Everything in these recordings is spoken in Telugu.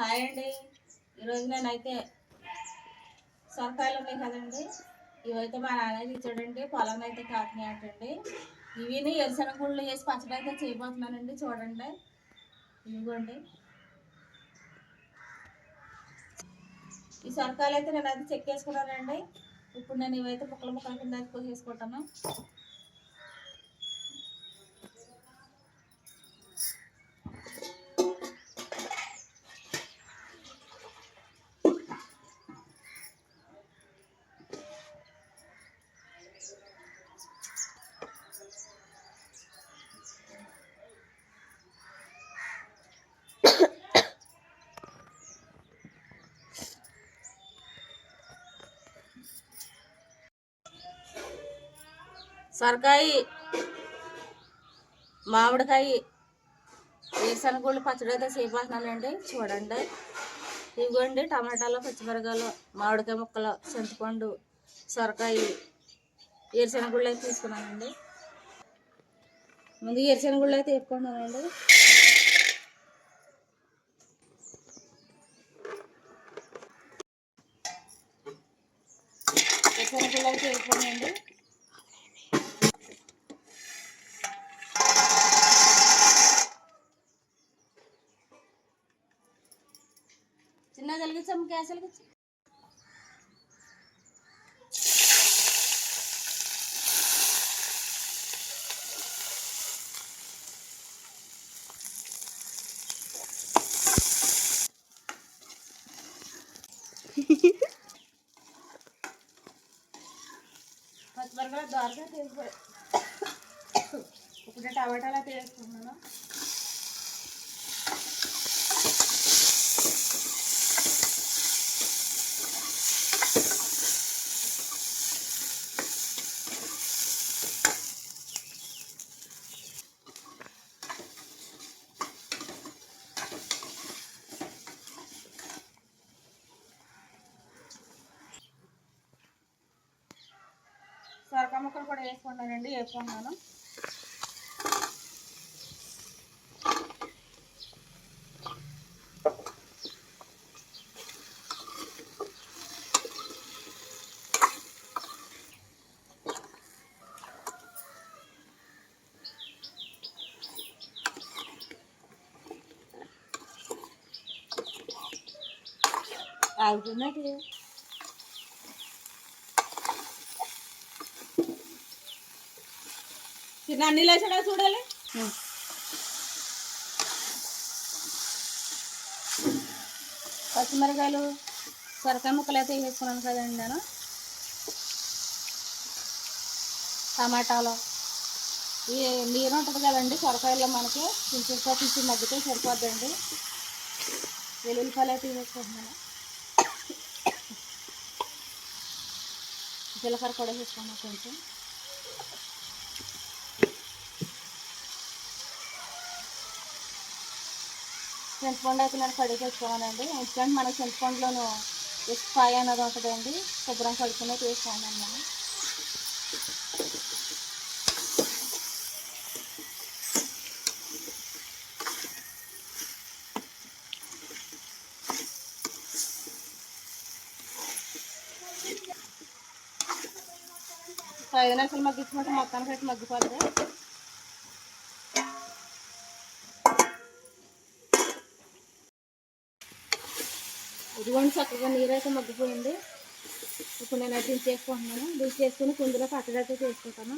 హాయ్ అండి. ఈరోజు నేనైతే సొరకాయలు ఉన్నాయి కదండి. ఇవైతే మా నాన్నది ఇచ్చాడండి. పొలం అయితే కాకినాటండి ఇవిని ఎరుసన గుళ్ళు వేసి పచ్చడి అయితే చేయబోతున్నానండి. చూడండి. ఇదిగోండి. ఈ సొరకాయలు అయితే నేను అయితే చెక్కేసుకున్నానండి ఇప్పుడు నేను ఇవైతే ముక్కలు ముక్కల కింద అయితే కోసేసుకుంటాను సొరకాయ మామిడికాయ వేరుశనగగుళ్ళు పచ్చడి అయితే చేయబోతున్నానండి చూడండి. ఇదిగోండి టమాటాలు పచ్చిమిరకాయలు మామిడికాయ ముక్కలు చింతపండు సొరకాయ వేరుశనగగుళ్ళు అయితే తీసుకున్నానండి. ముందు వేరుశనగగుళ్ళు అయితే వేసుకున్నానండి వేరుశనగగుళ్ళు అయితే వేసుకున్నానండి చిన్న కలిగించాము గ్యాస్ వెలిగించి పచ్చిమిరపకాయలు దోరగా తీసుకో ఇప్పుడు టమాటాలు అయితే వేసుకుంటున్నాను సొరకాయ ముక్కలు కూడా వేసుకున్నానండి వేసుకున్నాను ఆగుతున్నది చిన్న అన్ని లేచాడా చూడాలి? పచ్చిమిరకాయలు సొరకాయ ముక్కలు అయితే వేసుకున్నాను కదండి నేను టమాటాలు. ఈ నీరు ఉంటుంది కదండి సొరకాయలో మనకి కొంచెం కొంచెం మగ్గితే సరిపోద్దండి. వెల్లుల్లిపాయలు అయితే వేసుకుంటున్నాను. జీలకర్ర కూడా వేసుకున్నాను కొంచెం. చింతపండు అయితే నేను కడిగి తెచ్చుకోవాలండి. ఎందుకంటే మన చింతపండులోను ఇసుకాయ అనేది ఉంటుందండి. శుభ్రం కడుక్కునే తీసుకోవాలండి మనం. ఐదు నిమిషాలు మగ్గించుకుంటే మొత్తానికి అయితే మగ్గిపోతుంది ఇదిగోండి చక్కగా నీరు అయితే మగ్గిపోయింది. ఇప్పుడు నేను అది దించేసుకుంటున్నాను. దించేసుకుని కుందులో పచ్చడి అయితే చేసుకుంటాను.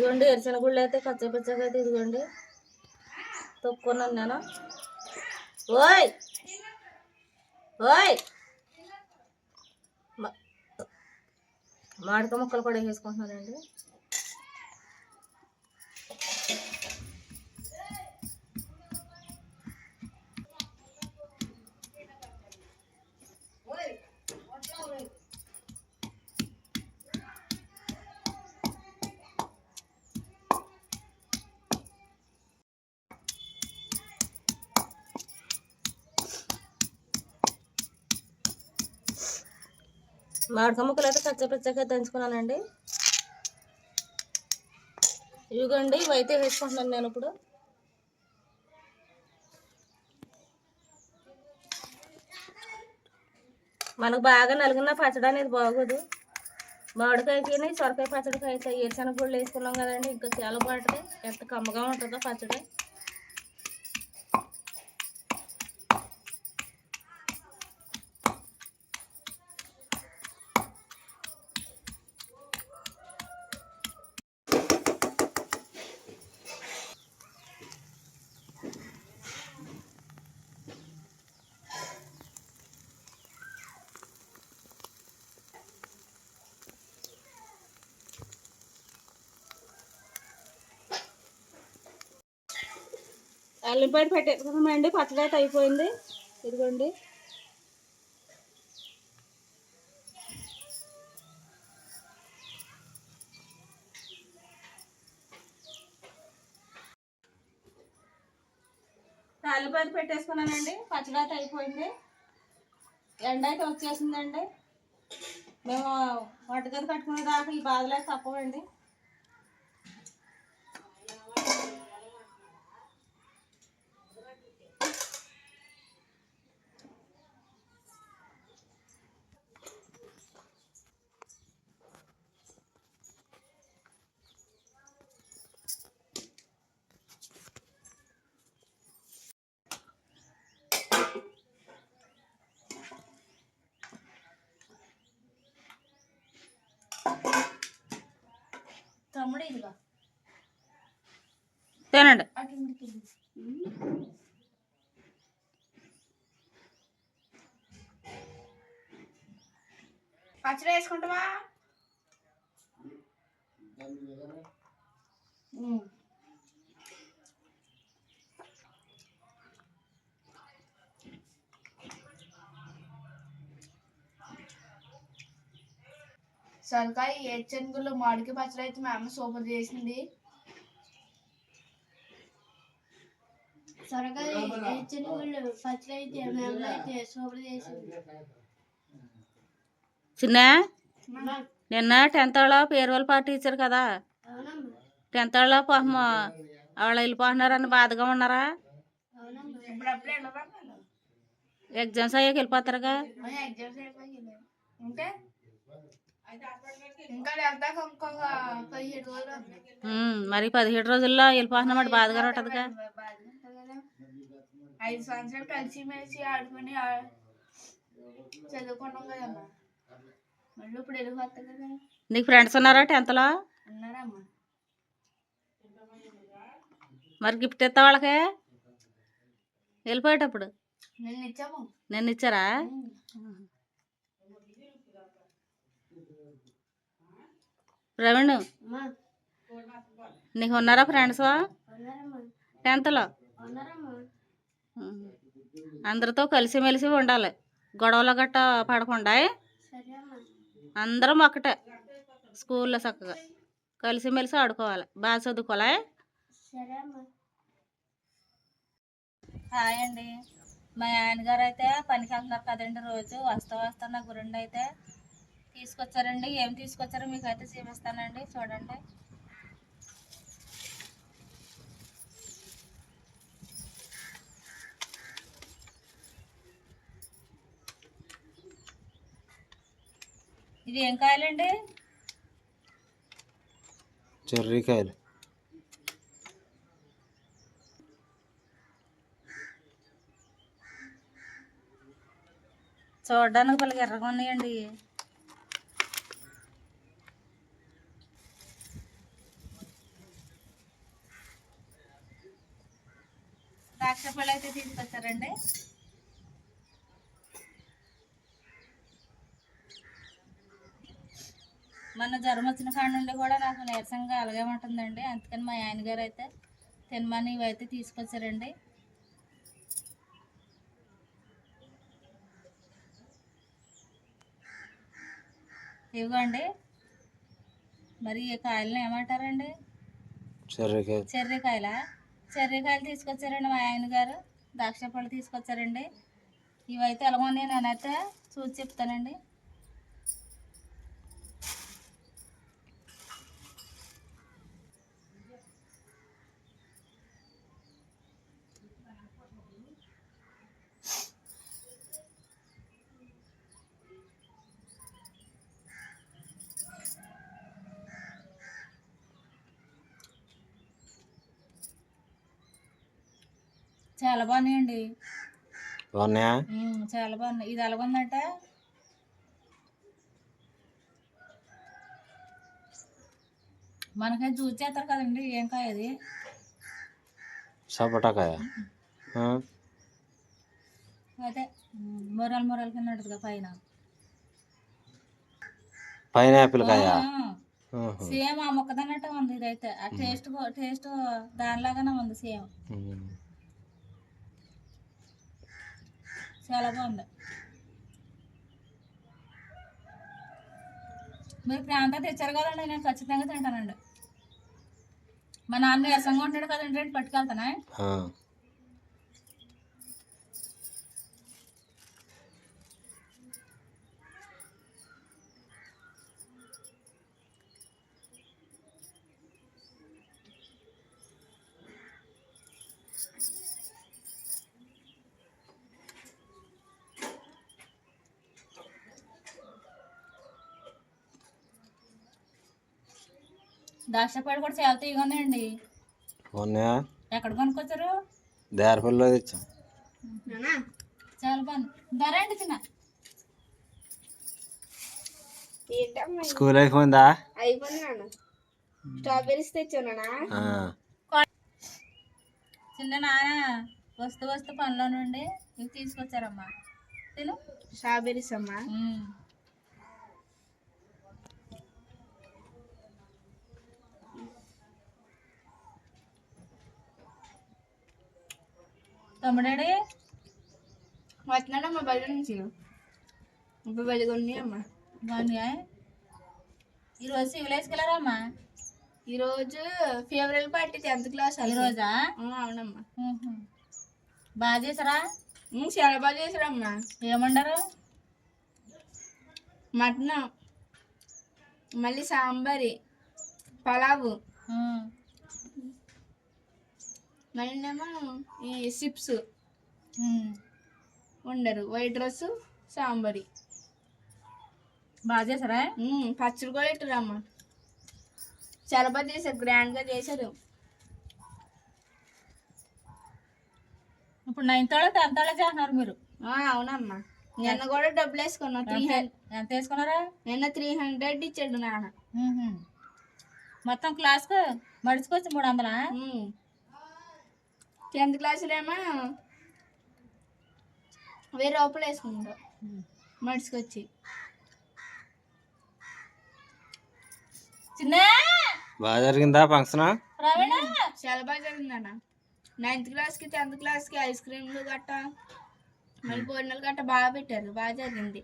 ఇదిగోండి ఎరిసిన గుళ్ళు అయితే కచ్చ పచ్చగా అయితే ఇదిగోండి. తొక్కున్నాను నేను ఓయ్! ఓయ్! మ- మామిడికాయ ముక్కలు కూడా వేసుకుంటున్నానండి. మామిడికాయ ముక్కలు అయితే పచ్చ పచ్చగా దంచుకున్నానండి. ఇవిగోండి ఇవైతే వేసుకుంటున్నాను నేను ఇప్పుడు. మనకు బాగా నలిగిన పచ్చడి అనేది బాగోదు. మామిడికాయకి సొరకాయ పచ్చడికి అయితే ఏరుశనగ గుళ్ళు వేసుకున్నాం కదండి. ఇంకా చాలా బాగుంటుంది. ఎంత కమ్మగా ఉంటుందో పచ్చడి. అల్లిపాయ పెట్టేసుకున్నామండి పచ్చడి అయితే అయిపోయింది. ఇదిగోండి. అల్లిపాయ పెట్టేసుకున్నానండి పచ్చడి అయిపోయింది. ఎండ అయితే వచ్చేసిందండి. మేము వంటగది కట్టుకునే దాకా ఈ బాధలే తప్పవండి. ఇదిగా. తినండి. పచ్చడి వేసుకుంటావా? సొరకాయ ఏడ్చెనుగులు మామిడికి పచ్చడి అయితే మా అమ్మ సూపర్ చేసింది. సొరకాయ పచ్చడి అయితే మేము అయితే సూపర్ చేసింది. చిన్న? నిన్న టెన్త్ వాళ్ళ పేరు వాళ్ళ పార్టీ ఇచ్చారు కదా టెన్త్ వాళ్ళ పాపం వాళ్ళు వెళ్ళిపోతున్నారని బాధగా ఉన్నారా? ఎగ్జామ్స్ అయ్యాక వెళ్ళిపోతారుగా? మరి పదిహేడు రోజుల్లో వెళ్ళిపోతున్నామంటే బాధగా ఉంటుందిగా. బాధగా ఉంటుంది కదా. ఐదు సంవత్సరాలు కలిసి మెలిసి ఆడుకుని చదువుకున్నాం కదమ్మా మళ్ళీ ఇప్పుడు వెళ్ళిపోతా కదా. నీకు ఫ్రెండ్స్ ఉన్నారా టెన్త్లో? ఉన్నారమ్మా. మరి గిఫ్ట్ ఇస్తా వాళ్ళకే? వెళ్ళిపోయేటప్పుడు? నిన్న ఇచ్చాము. నిన్న ఇచ్చారా? ప్రవీణ్ అమ్మా. నీకు ఉన్నారా ఫ్రెండ్స్? టెన్త్లో. అందరితో కలిసిమెలిసి ఉండాలి. గొడవలు గట్ట పడకుండా అందరం ఒకటే. స్కూల్లో చక్కగా కలిసిమెలిసి ఆడుకోవాలి. బాగా అమ్మా. హాయ్ అండి. మా ఆయన గారు అయితే పనికి వెళ్తున్నారు కదండి రోజు. వస్తా వస్తా నా గురుండి అయితే తీసుకొచ్చారండి? ఏం తీసుకొచ్చారో మీకు అయితే చూపిస్తానండి. చూడండి. ఇది ఏం కాయలండి? చెర్రీకాయలు. చూడడానికి పిల్లకి ఎర్రగా ఉన్నాయండి. ద్రాక్ష పళ్ళు అయితే తీసుకొచ్చారండి. మొన్న జ్వరం వచ్చిన కాడ నుండి కూడా నాకు నీరసంగా అలాగే ఉంటుందండి అందుకని మా ఆయన గారు అయితే తినమని ఇవి అయితే తీసుకొచ్చారండి. ఇవ్వండి. మరి ఈ కాయలను ఏమంటారండి? చెర్రీకాయలు చెర్రీకాయల? చెర్రీకాయలు తీసుకొచ్చారండి మా ఆయన గారు. ద్రాక్ష పళ్ళు తీసుకొచ్చారండి. ఇవైతే ఎలా ఉన్నాయి నేనైతే చూసి చెప్తానండి. చాలా బాగున్నాయండి. బాగున్నాయా? చాలా బాగున్నాయి. ఇది ఎలాగుందంటే మనకి జ్యూస్ చేస్తారు కదండి. ఏం కాయ అది సపోటాకాయ అదే మొరాలు మొరాలు కింద ఉంటుంది పైన. పైనాపిల్ కాయ. సేమ్ ఆ మొక్కదన్నట్టే ఉంది ఇదైతే. ఆ టేస్ట్ టేస్ట్ దానిలాగానే ఉంది సేమ్. చాలా బాగుంది. మీరు ప్రాంతం తెచ్చారు కదండి నేను ఖచ్చితంగా తింటానండి. మా నాన్న వ్యసంగా ఉంటాడు కదండి రేటు పట్టుకెళ్తానా? దాక్షపాడు కూడా చాలా తీగా ఉన్నాయండి. బాగున్నాయా ఎక్కడ కొనుక్కొచ్చారు? దేరపల్లిలో తెచ్చాం. నానా చాలా బాగుంది. ధరండి చిన్న? ఏంటమ్మా స్కూల్ అయిపోయిందా అయిపోయింది నాన్న స్ట్రాబెరీస్ తెచ్చావు నానా ఆ. చిన్న నాన్న వస్తూ వస్తూ పనిలో నుండి ఇవి తీసుకొచ్చారమ్మా. తిను. స్ట్రాబెరీస్ అమ్మా? ఉమ్. తమ్ముడాడి వస్తున్నాడమ్మా బయట నుంచి? ఇప్పుడు బయలుకొని అమ్మా. బాగున్నాయా ఈరోజు సివిల్ వేసుకెళ్ళారమ్మా ఈరోజు ఫేవరెల్ పార్టీ టెన్త్ క్లాస్ ఈరోజా? అవునమ్మా. బాగా చేసారా చాలా బాగా చేశారమ్మా ఏమంటారు మటన్ మళ్ళీ సాంబారి పలావు. ఏమో ఈ సిప్స్. ఉండరు వైట్ రైస్ సాంబారి. బాగా చేసారా పచ్చడి కూడా ఇట్టురమ్మా చాలా బాగా చేశారు. గ్రాండ్గా చేశారు. ఇప్పుడు నైన్త్ వాళ్ళ టెన్త్ వాళ్ళ చేస్తున్నారు మీరు? ఆ, అవునమ్మా. నిన్న కూడా డబ్బులు వేసుకున్నా. త్రీ హండ్రెడ్ ఎంత వేసుకున్నారా? నిన్న త్రీ హండ్రెడ్ ఇచ్చాడు నాన్న. మొత్తం క్లాస్కు మడుచుకొచ్చి మూడు వందలా? టెన్త్ క్లాసులో ఏమో వెయ్యి రూపాయలు మడుచుకొచ్చి చిన్న! బాగా జరిగిందా ఫంక్షన్? చాలా బాగా జరిగింది అన్న నైన్త్ క్లాస్కి టెన్త్ క్లాస్కి ఐస్ క్రీమ్లు గట్ట మళ్ళీ భోజనాలు గట్ట బాగా పెట్టారు. బాగా జరిగింది.